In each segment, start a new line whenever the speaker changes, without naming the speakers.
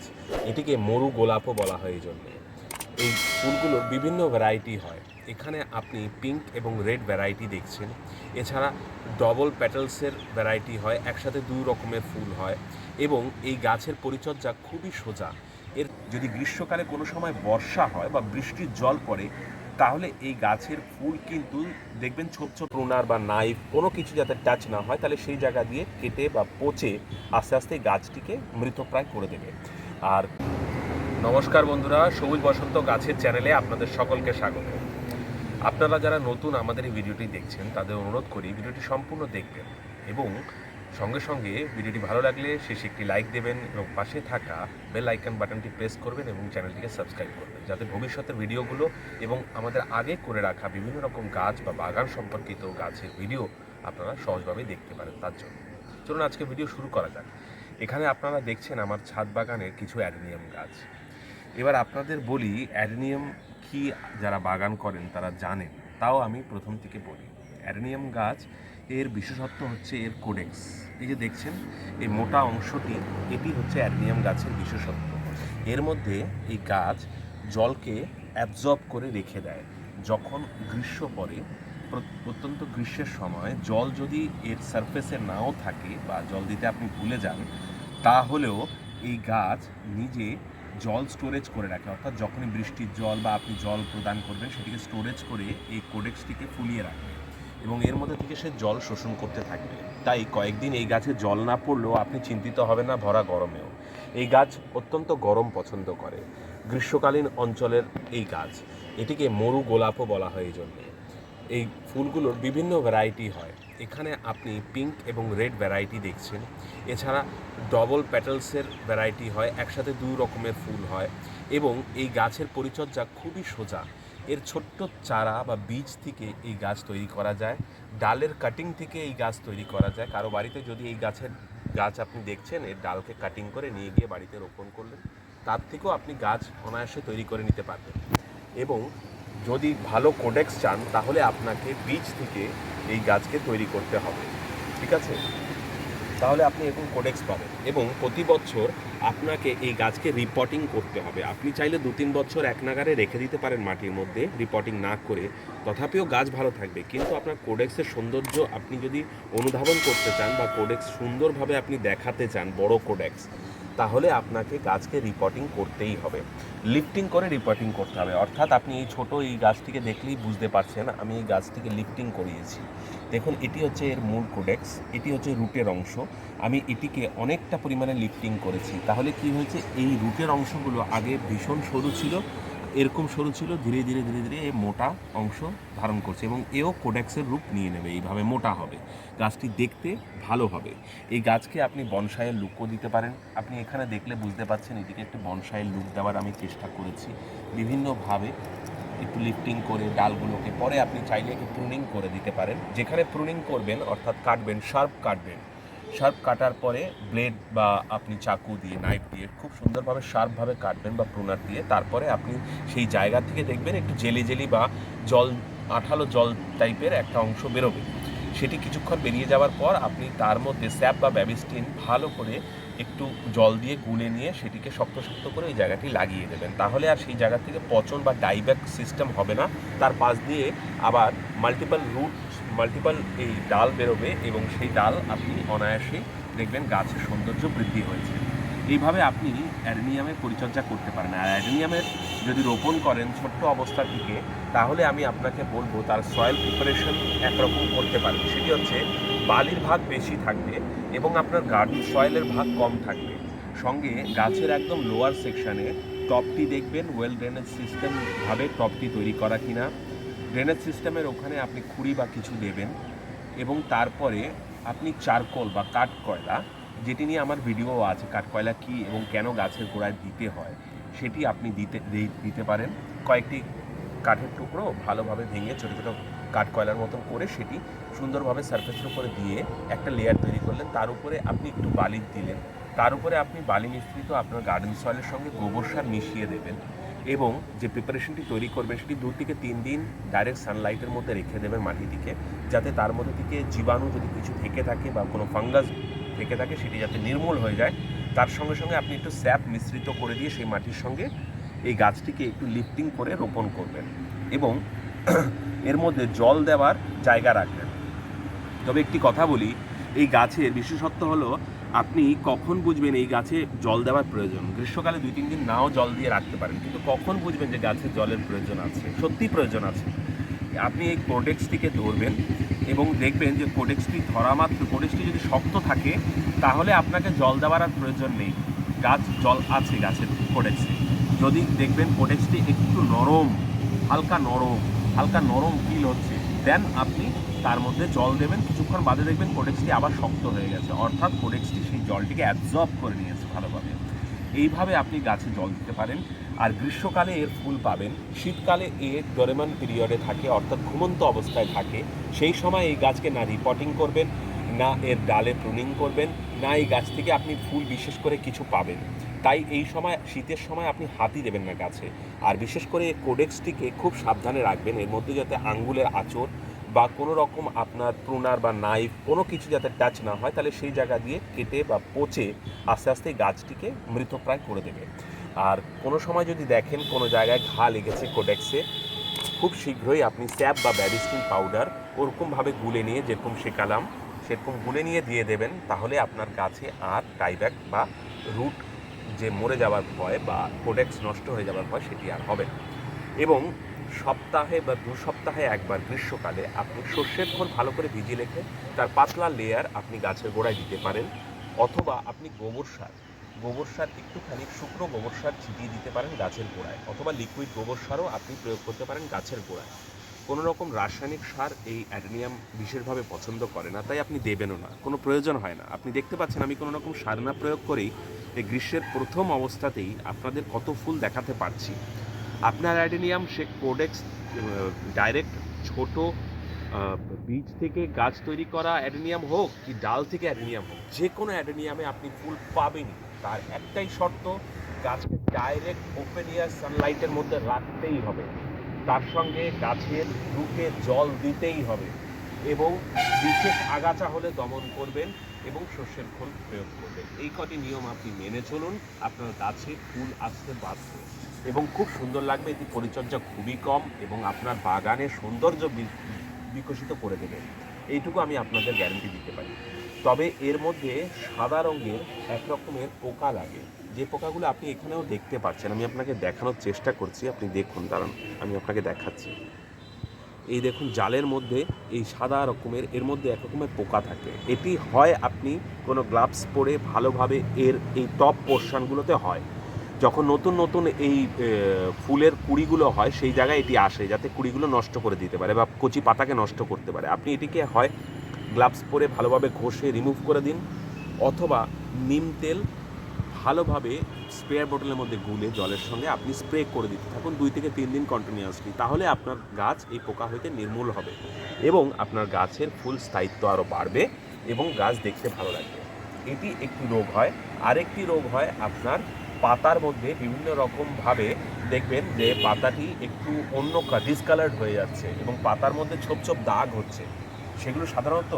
গাছ এটিকে মরু গোলাপও বলা হয় এই জন্যে। এই ফুলগুলোর বিভিন্ন ভ্যারাইটি হয়। এখানে আপনি পিঙ্ক এবং রেড ভ্যারাইটি দেখছেন। এছাড়া ডবল প্যাটেলসের ভ্যারাইটি হয়, একসাথে দুই রকমের ফুল হয় এবং এই গাছের পরিচর্যা খুবই সোজা। এর যদি গ্রীষ্মকালে কোনো সময় বর্ষা হয় বা বৃষ্টির জল পড়ে, তাহলে এই গাছের ফুল কিন্তু দেখবেন ছোট ছোট প্রুনার বা নাইফ কোনো কিছু যাতে টাচ না হয়, তাহলে সেই জায়গা দিয়ে কেটে বা পচে আস্তে আস্তে গাছটিকে মৃতপ্রায় করে দেবে। আর নমস্কার বন্ধুরা, সবুজ বসন্ত গাছের চ্যানেলে আপনাদের সকলকে স্বাগত। আপনারা যারা নতুন আমাদের এই ভিডিওটি দেখছেন, তাদের অনুরোধ করি ভিডিওটি সম্পূর্ণ দেখবেন এবং সঙ্গে সঙ্গে ভিডিওটি ভালো লাগলে শেষে একটি লাইক দেবেন এবং পাশে থাকা বেল আইকন বাটনটি প্রেস করবেন এবং চ্যানেলটিকে সাবস্ক্রাইব করবেন। যাতে ভবিষ্যতের ভিডিওগুলো এবং আমাদের আগে করে রাখা বিভিন্ন রকম গাছ বা বাগান সম্পর্কিত গাছের ভিডিও আপনারা সহজভাবে দেখতে পারেন তার জন্য। চলুন আজকে ভিডিও শুরু করা যাক। এখানে আপনারা দেখছেন আমার ছাদ বাগানের কিছু অ্যাডেনিয়াম গাছ। এবার আপনাদের বলি, অ্যাডেনিয়াম কি যারা বাগান করেন তারা জানেন, তাও আমি প্রথম থেকে বলি। অ্যাডেনিয়াম গাছ, এর বিশেষত্ব হচ্ছে এর কোডেক্স এই যে দেখছেন, এই মোটা অংশটি, এটি হচ্ছে অ্যাডেনিয়াম গাছের বিশেষত্ব। এর মধ্যে এই গাছ জলকে অ্যাবজর্ব করে রেখে দেয়। যখন গ্রীষ্ম পড়ে অত্যন্ত গ্রীষ্মের সময় জল যদি এর সারফেসে নাও থাকে বা জল দিতে আপনি ভুলে যান, তাহলেও এই গাছ নিজে জল স্টোরেজ করে রাখে। অর্থাৎ যখনই বৃষ্টির জল বা আপনি জল প্রদান করবেন, সেটিকে স্টোরেজ করে এই কোডেক্সটিকে ফুলিয়ে রাখবে এবং এর মধ্যে থেকে সে জল শোষণ করতে থাকবে। তাই কয়েকদিন এই গাছে জল না পড়লেও আপনি চিন্তিত হবেন না, ভরা গরমেও। এই গাছ অত্যন্ত গরম পছন্দ করে। গ্রীষ্মকালীন অঞ্চলের এই গাছ, এটিকে মরু গোলাপও বলা হয় এই জন্যে। এই ফুলগুলোর বিভিন্ন ভ্যারাইটি হয়। এখানে আপনি পিঙ্ক এবং রেড ভ্যারাইটি দেখছেন। এছাড়া ডবল প্যাটেলসের ভ্যারাইটি হয়, একসাথে দুই রকমের ফুল হয় এবং এই গাছের পরিচর্যা খুবই সোজা। এর ছোট্ট চারা বা বীজ থেকে এই গাছ তৈরি করা যায়। ডালের কাটিং থেকে এই গাছ তৈরি করা যায়। কারও বাড়িতে যদি এই গাছের গাছ আপনি দেখছেন, এর ডালকে কাটিং করে নিয়ে গিয়ে বাড়িতে রোপণ করলেন, তার থেকেও আপনি গাছ অনায়াসে তৈরি করে নিতে পারবেন। এবং যদি ভালো কোডেক্স চান, তাহলে আপনাকে বীজ থেকে এই গাছকে তৈরি করতে হবে। ঠিক আছে? তাহলে আপনি এরকম কোডেক্স পাবেন এবং প্রতি বছর আপনাকে এই গাছকে রিপোর্টিং করতে হবে। আপনি চাইলে দু তিন বছর এক নাগারে রেখে দিতে পারেন মাটির মধ্যে রিপোর্টিং না করে। তথাপিও গাছ ভালো থাকবে। কিন্তু আপনার কোডেক্সের সৌন্দর্য আপনি যদি অনুধাবন করতে চান বা কোডেক্স সুন্দরভাবে আপনি দেখাতে চান, বড় কোডেক্স তাহলে আপনাকে গাছকে রিপোর্টিং করতেই হবে। লিফটিং করে রিপোর্টিং করতে হবে। অর্থাৎ আপনি এই ছোটো এই গাছটিকে দেখলেই বুঝতে পারছেন, আমি এই গাছটিকে লিফটিং করিয়েছি। দেখুন, এটি হচ্ছে এর মূল কোডেক্স এটি হচ্ছে রুটের অংশ। আমি এটিকে অনেকটা পরিমাণে লিফটিং করেছি। তাহলে কি হয়েছে? এই রুটের অংশগুলো আগে ভীষণ সরু ছিল এরকম সরু ছিল, ধীরে ধীরে ধীরে ধীরে এ মোটা অংশ ধারণ করছে এবং এও কোডেক্সের রূপ নিয়ে নেবে। এইভাবে মোটা হবে। গাছটি দেখতে ভালো হবে। এই গাছকে আপনি বনসাইয়ের লুকও দিতে পারেন। আপনি এখানে দেখলে বুঝতে পারছেন এটিকে একটু বনসাইয়ের লুক দেওয়ার আমি চেষ্টা করেছি। বিভিন্নভাবে একটু লিফটিং করে ডালগুলোকে, পরে আপনি চাইলে একটু প্রুনিং করে দিতে পারেন। যেখানে প্রুনিং করবেন, অর্থাৎ কাটবেন শার্প কাটবেন শার্প কাটার পরে ব্লেড বা আপনি চাকু দিয়ে নাইফ দিয়ে খুব সুন্দরভাবে শার্পভাবে কাটবেন বা প্রুনার দিয়ে। তারপরে আপনি সেই জায়গা থেকে দেখবেন একটু জেলি জেলি বা জল, আঠালো জল টাইপের একটা অংশ বেরোবে। সেটি কিছুক্ষণ বেরিয়ে যাওয়ার পর আপনি তার মধ্যে স্যাপ বা ব্যাবিস্টিন ভালো করে একটু জল দিয়ে গুলে নিয়ে সেটিকে শক্ত শক্ত করে ওই জায়গাটি লাগিয়ে দেবেন। তাহলে আর সেই জায়গা থেকে পচন বা ডাইব্যাক সিস্টেম হবে না। তার পাশ দিয়ে আবার মাল্টিপল রুট মাল্টিপল এই ডাল বেরোবে এবং সেই ডাল আপনি অনায়াসেই দেখবেন গাছের সৌন্দর্য বৃদ্ধি হয়েছে। এইভাবে আপনি অ্যাডেনিয়ামের পরিচর্যা করতে পারেন। আর অ্যাডেনিয়ামের যদি রোপণ করেন ছোট্ট অবস্থা থেকে তাহলে আমি আপনাকে বলব তার সয়েল প্রিপারেশন একরকম করতে পারেন সেটি হচ্ছে বালির ভাগ বেশি থাকবে এবং আপনার গার্ডেন সয়েলের ভাগ কম থাকবে। সঙ্গে গাছের একদম লোয়ার সেকশানে টপটি দেখবেন ওয়েল ড্রেনেজ সিস্টেমভাবে টপটি তৈরি করা কিনা। ড্রেনেজ সিস্টেমের ওখানে আপনি খুঁড়ি বা কিছু দেবেন এবং তারপরে আপনি চারকোল বা কাঠ কয়লা যেটি নিয়ে আমার ভিডিও আছে কাঠ কয়লা কী এবং কেন গাছের গোড়ায় দিতে হয়, সেটি আপনি দিতে দিতে পারেন। কয়েকটি কাঠের টুকরো ভালোভাবে ভেঙে ছোটো ছোটো কাঠ কয়লার মতন করে সেটি সুন্দরভাবে সারফেসের উপরে দিয়ে একটা লেয়ার তৈরি করলেন। তার উপরে আপনি একটু বালি দিলেন। তার উপরে আপনি বালি মিশ্রিত আপনার গার্ডেন সয়েলের সঙ্গে গোবর সার মিশিয়ে দেবেন। এবং যে প্রিপারেশনটি তৈরি করবেন, সেটি দু থেকে তিন দিন ডাইরেক্ট সানলাইটের মধ্যে রেখে দেবেন মাটিটিকে, যাতে তার মধ্যে থেকে জীবাণু যদি কিছু থেকে থাকে বা কোনো ফাঙ্গাস থেকে থাকে, সেটি যাতে নির্মূল হয়ে যায়। তার সঙ্গে সঙ্গে আপনি একটু স্যাপ মিশ্রিত করে দিয়ে সেই মাটির সঙ্গে এই গাছটিকে একটু লিফটিং করে রোপণ করবেন এবং এর মধ্যে জল দেওয়ার জায়গা রাখবেন। তবে একটি কথা বলি, এই গাছের বিশেষত্ব হলো আপনি কখন বুঝবেন এই গাছে জল দেওয়ার প্রয়োজন? গ্রীষ্মকালে দুই, তিন দিন নাও জল দিয়ে রাখতে পারেন, কিন্তু কখন বুঝবেন যে গাছে জলের প্রয়োজন আছে? সত্যি প্রয়োজন আছে। আপনি এই কোডেক্সটিকে ধরবেন এবং দেখবেন যে কোডেক্সটি ধরা মাত্র কোডেক্সটি যদি শক্ত থাকে, তাহলে আপনাকে জল দেওয়ার আর প্রয়োজন নেই। গাছ, জল আছে গাছের কোডেক্সে যদি দেখবেন কোডেক্সটি একটু নরম, হালকা নরম হালকা নরম ফিল হচ্ছে দেন আপনি তার মধ্যে জল দেবেন, কিছুক্ষণ বাদে দেখবেন কোডেক্সটি আবার শক্ত হয়ে গেছে। অর্থাৎ কোডেক্সটি সেই জলটিকে অ্যাবজর্ব করে নিয়েছে ভালোভাবে। এইভাবে আপনি গাছে জল দিতে পারেন। আর গ্রীষ্মকালে এর ফুল পাবেন। শীতকালে এর ডোরেমান পিরিয়ডে থাকে, অর্থাৎ ঘুমন্ত অবস্থায় থাকে। সেই সময় এই গাছকে না রিপোর্টিং করবেন, না এর ডালে প্রুনিং করবেন, না এই গাছ থেকে আপনি ফুল বিশেষ করে কিছু পাবেন। তাই এই সময়, শীতের সময় আপনি হাতি দেবেন না গাছে। আর বিশেষ করে কোডেক্সটিকে খুব সাবধানে রাখবেন। এর মধ্যে যাতে আঙ্গুলের আঁচড় বা কোনো রকম আপনার প্রুনার বা নাইফ, কোনো কিছু যাতে টাচ না হয়, তাহলে সেই জায়গা দিয়ে কেটে বা পচে আস্তে আস্তে গাছটিকে মৃতপ্রায় করে দেবে। আর কোনো সময় যদি দেখেন কোনো জায়গায় ঘা লেগেছে কোডেক্সে খুব শীঘ্রই আপনি স্যাপ বা ব্যারিস্টিন পাউডার ওরকমভাবে গুলে নিয়ে যেরকম শেখালাম, সেরকম গুলে নিয়ে দিয়ে দেবেন, তাহলে আপনার গাছে আর টাইব্যাক বা রুট যে মরে যাওয়ার ভয় বা কোডেক্স নষ্ট হয়ে যাওয়ার ভয় সেটি আর হবে এবং সপ্তাহে বা দু সপ্তাহে একবার গ্রীষ্মকালে আপনি সর্ষের খোল ভালো করে ভিজিয়ে রেখে তার পাতলা লেয়ার আপনি গাছের গোড়ায় দিতে পারেন অথবা আপনি গোবর সার গোবর সার একটুখানি শুকনো গোবর সার ছিটিয়ে দিতে পারেন গাছের গোড়ায় অথবা লিকুইড গোবর সারও আপনি প্রয়োগ করতে পারেন গাছের গোড়ায়। কোনো রকম রাসায়নিক সার এই অ্যাডেনিয়াম বিশেষভাবে পছন্দ করে না, তাই আপনি দেবেনও না। কোনো প্রয়োজন হয় না। আপনি দেখতে পাচ্ছেন আমি কোনো রকম সার না প্রয়োগ করেই এই গ্রীষ্মের প্রথম অবস্থাতেই আপনাদের কত ফুল দেখাতে পারছি। আপনার অ্যাডেনিয়াম সে কোডেক্স ডাইরেক্ট ছোট বীজ থেকে গাছ তৈরি করা অ্যাডেনিয়াম হোক কি ডাল থেকে অ্যাডেনিয়াম হোক, যে কোনো অ্যাডেনিয়ামে আপনি ফুল পাবেনই। তার একটাই শর্ত, গাছকে ডাইরেক্ট ওপেন ইয়ার সানলাইটের মধ্যে রাখতেই হবে। তার সঙ্গে গাছের রুটে জল দিতেই হবে এবং বিশেষ আগাছা হলে দমন করবেন এবং শস্যের খোল প্রয়োগ করবেন। এই কটি নিয়ম আপনি মেনে চলুন, আপনার গাছে ফুল আসতে বাধ্য এবং খুব সুন্দর লাগবে, এটি পরিচর্যা খুবই কম এবং আপনার বাগানের সৌন্দর্য বিকশিত করে দেবে। এইটুকু আমি আপনাদের গ্যারান্টি দিতে পারি। তবে এর মধ্যে সাদা রঙের এক রকমের পোকা লাগে। যে পোকাগুলো আপনি এখানেও দেখতে পাচ্ছেন, আমি আপনাকে দেখানোর চেষ্টা করছি, আপনি দেখুন দাঁড়ান আমি আপনাকে দেখাচ্ছি। এই দেখুন, জালের মধ্যে এই সাদা রকমের, এর মধ্যে এক রকমের পোকা থাকে। এটি হয় আপনি কোনো গ্লাভস পরে ভালোভাবে এর এই টপ পোর্শনগুলোতে হয়। যখন নতুন নতুন এই ফুলের কুড়িগুলো হয়, সেই জায়গায় এটি আসে, যাতে কুড়িগুলো নষ্ট করে দিতে পারে বা কচি পাতাকে নষ্ট করতে পারে। আপনি এটিকে হয় গ্লাভস পরে ভালোভাবে ঘষে রিমুভ করে দিন, অথবা নিম তেল ভালোভাবে স্প্রেয়ার বোতলের মধ্যে গুলে জলের সঙ্গে আপনি স্প্রে করে দিতে থাকুন দুই থেকে তিন দিন কন্টিনিউয়াসলি তাহলে আপনার গাছ এই পোকা হইতে নির্মূল হবে এবং আপনার গাছের ফুল স্থায়িত্ব আরও বাড়বে এবং গাছ দেখতে ভালো লাগবে। এটি একটি রোগ হয়। আরেকটি রোগ হয় আপনার পাতার মধ্যে বিভিন্ন রকমভাবে দেখবেন যে পাতাটি একটু অন্য ডিসকালার্ড হয়ে যাচ্ছে এবং পাতার মধ্যে ছোপ ছোপ দাগ হচ্ছে। সেগুলো সাধারণত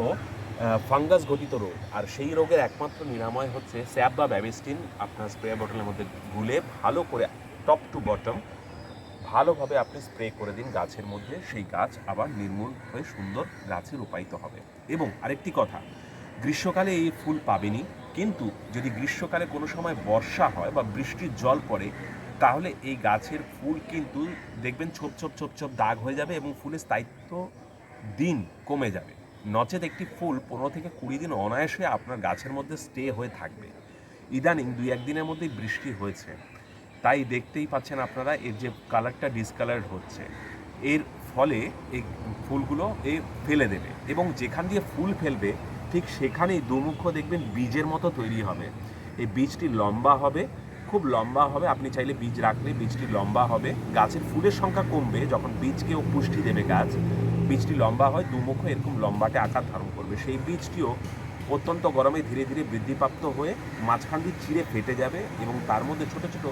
ফাঙ্গাস ঘটিত রোগ। আর সেই রোগের একমাত্র নিরাময় হচ্ছে স্যাপ বা ব্যাবিস্টিন। আপনার স্প্রে বটলের মধ্যে গুলে ভালো করে টপ টু বটম ভালোভাবে আপনি স্প্রে করে দিন গাছের মধ্যে। সেই গাছ আবার নির্মূল হয়ে সুন্দর গাছে রূপায়িত হবে। এবং আরেকটি কথা, গ্রীষ্মকালে এই ফুল পাবেনই। কিন্তু যদি গ্রীষ্মকালে কোনো সময় বর্ষা হয় বা বৃষ্টির জল পড়ে, তাহলে এই গাছের ফুল কিন্তু দেখবেন ছোপ ছোপ ছোপ ছোপ দাগ হয়ে যাবে এবং ফুলের স্থায়িত্ব দিন কমে যাবে। নচেত একটি ফুল পনেরো থেকে কুড়ি দিন অনায়াসে আপনার গাছের মধ্যে স্টে হয়ে থাকবে। ইদানিং দুই একদিনের মধ্যেই বৃষ্টি হয়েছে। তাই দেখতেই পাচ্ছেন আপনারা এর যে কালারটা ডিসকালার হচ্ছে। এর ফলে এই ফুলগুলো এ ফেলে দেবে এবং যেখান দিয়ে ফুল ফেলবে ঠিক সেখানেই দুমুখ দেখবেন বীজের মতো তৈরি হবে। এই বীজটি লম্বা হবে, খুব লম্বা হবে। আপনি চাইলে বীজ রাখলে বীজটি লম্বা হবে। গাছের ফুলের সংখ্যা কমবে যখন বীজকেও পুষ্টি দেবে গাছ। বীজটি লম্বা হয়, দুমুখ এরকম লম্বাটে আকার ধারণ করবে। সেই বীজটিও অত্যন্ত গরমে ধীরে ধীরে বৃদ্ধিপ্রাপ্ত হয়ে মাঝখান দিয়ে চিড়ে ফেটে যাবে এবং তার মধ্যে ছোট ছোট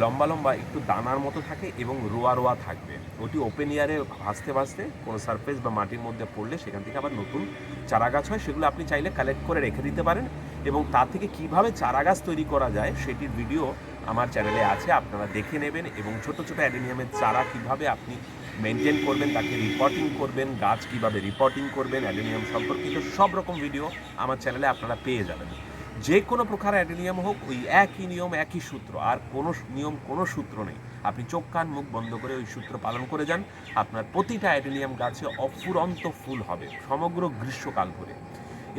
লম্বা লম্বা একটু দানার মতো থাকে এবং রোয়া রোয়া থাকবে। ওটি ওপেন এয়ারে ভাসতে ভাসতে কোনো সারফেস বা মাটির মধ্যে পড়লে সেখান থেকে আবার নতুন চারা গাছ হয়, সেগুলো আপনি চাইলে কালেক্ট করে রেখে দিতে পারেন এবং তা থেকে কীভাবে চারা গাছ তৈরি করা যায় সেটির ভিডিও আমার চ্যানেলে আছে, আপনারা দেখে নেবেন এবং ছোট ছোট অ্যাডেনিয়ামের চারা কীভাবে আপনি মেনটেন করবেন, তাকে রিপোর্টিং করবেন, গাছ কীভাবে রিপোর্টিং করবেন, অ্যাডেনিয়াম সম্পর্কিত সব রকম ভিডিও আমার চ্যানেলে আপনারা পেয়ে যাবেন। যে কোনো প্রকার অ্যাডেনিয়াম হোক, ওই একই নিয়ম, একই সূত্র। আর কোনো নিয়ম, কোনো সূত্র নেই। আপনি চোখ, কান, মুখ বন্ধ করে ওই সূত্র পালন করে যান। আপনার প্রতিটা অ্যাডেনিয়াম গাছে অফুরন্ত ফুল হবে, সমগ্র গ্রীষ্মকাল ধরে।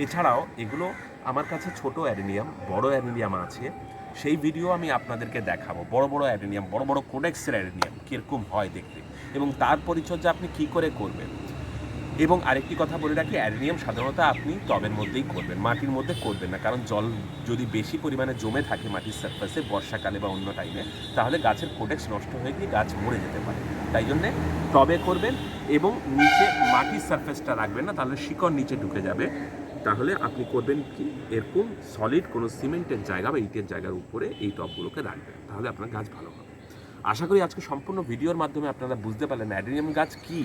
এছাড়াও এগুলো আমার কাছে ছোট অ্যাডেনিয়াম, বড় অ্যাডেনিয়াম আছে। সেই ভিডিও আমি আপনাদেরকে দেখাবো। বড় বড় অ্যাডেনিয়াম, বড় বড় কোডেক্সের অ্যাডেনিয়াম, কীরকম হয় দেখতে। এবং তার পরিচর্যা আপনি কি করে করবেন? এবং আরেকটি কথা বলে রাখি, অ্যাডেনিয়াম সাধারণত আপনি টবের মধ্যেই করবেন, মাটির মধ্যে করবেন না। কারণ জল যদি বেশি পরিমাণে জমে থাকে মাটির সারফেসে বর্ষাকালে বা অন্য টাইমে তাহলে গাছের কোডেক্স নষ্ট হয়ে গিয়ে গাছ মরে যেতে পারে। তাই জন্যে টবে করবেন এবং নিচে মাটির সারফেসটা রাখবেন না, তাহলে শিকড় নিচে ঢুকে যাবে। তাহলে আপনি করবেন কি, এরকম সলিড কোনো সিমেন্টের জায়গা বা ইটের জায়গার উপরে এই টবগুলোকে রাখবেন, তাহলে আপনার গাছ ভালো হবে। আশা করি আজকে সম্পূর্ণ ভিডিওর মাধ্যমে আপনারা বুঝতে পারলেন অ্যাডেনিয়াম গাছ কি,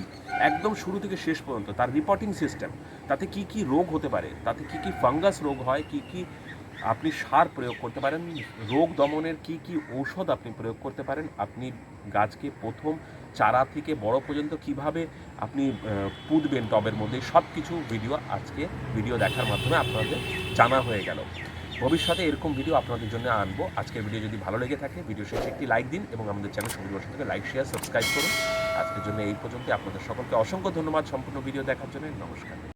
একদম শুরু থেকে শেষ পর্যন্ত, তার রিপোর্টিং সিস্টেম তাতে কি কি রোগ হতে পারে, তাতে কি কি ফাঙ্গাস রোগ হয়, কি কি আপনি সার প্রয়োগ করতে পারেন, রোগ দমনের কি কি ঔষধ আপনি প্রয়োগ করতে পারেন, আপনি গাছকে প্রথম চারা থেকে বড় পর্যন্ত কীভাবে আপনি পুঁতবেন টবের মধ্যে সব কিছু ভিডিও আজকে ভিডিও দেখার মাধ্যমে আপনাদের জানা হয়ে গেল। ভবিষ্যতে এরকম ভিডিও আপনাদের জন্য আনব। আজকের ভিডিও যদি ভালো লেগে থাকে ভিডিও শেষে একটি লাইক দিন এবং আমাদের চ্যানেল বসে থেকে লাইক শেয়ার সাবস্ক্রাইব করুন। আজকের জন্য এই পর্যন্ত আপনাদের সকলকে অসংখ্য ধন্যবাদ সম্পূর্ণ ভিডিও দেখার জন্য। নমস্কার।